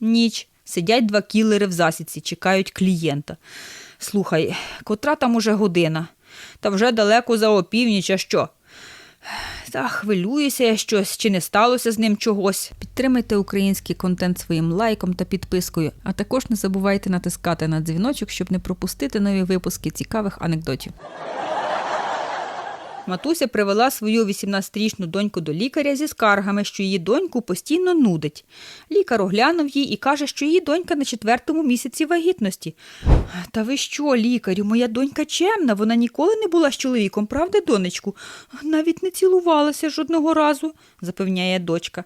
Ніч. Сидять два кілери в засідці, чекають клієнта. Слухай, котра там уже година? Та вже далеко за опівніч, а що? Та хвилююся я щось, чи не сталося з ним чогось. Підтримайте український контент своїм лайком та підпискою, а також не забувайте натискати на дзвіночок, щоб не пропустити нові випуски цікавих анекдотів. Матуся привела свою 18-річну доньку до лікаря зі скаргами, що її доньку постійно нудить. Лікар оглянув її і каже, що її донька на четвертому місяці вагітності. Та ви що, лікарю, моя донька чемна, вона ніколи не була з чоловіком, правда, донечку? Навіть не цілувалася жодного разу, запевняє дочка.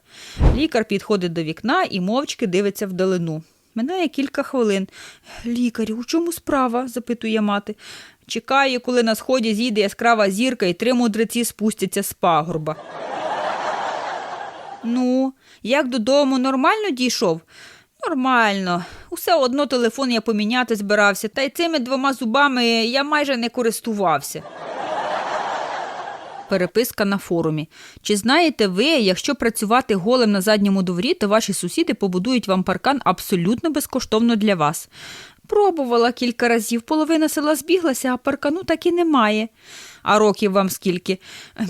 Лікар підходить до вікна і мовчки дивиться вдалину. Минає кілька хвилин. Лікарю, у чому справа? запитує мати. Чекаю, коли на сході зійде яскрава зірка і три мудреці спустяться з пагорба. Ну, як додому нормально дійшов? Нормально. Усе одно телефон я поміняти збирався, та й цими двома зубами я майже не користувався. Переписка на форумі. Чи знаєте ви, якщо працювати голим на задньому дворі, то ваші сусіди побудують вам паркан абсолютно безкоштовно для вас? Пробувала кілька разів, половина села збіглася, а паркану так і немає. А років вам скільки?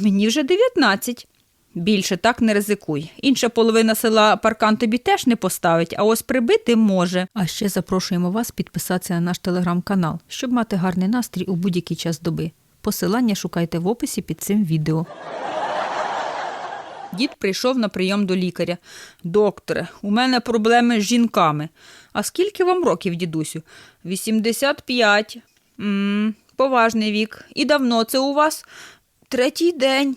Мені вже 19. Більше так не ризикуй. Інша половина села паркан тобі теж не поставить, а ось прибити може. А ще запрошуємо вас підписатися на наш телеграм-канал, щоб мати гарний настрій у будь-який час доби. Посилання шукайте в описі під цим відео. Дід прийшов на прийом до лікаря. Докторе, у мене проблеми з жінками. А скільки вам років, дідусю? 85. м поважний вік. І давно це у вас? Третій день.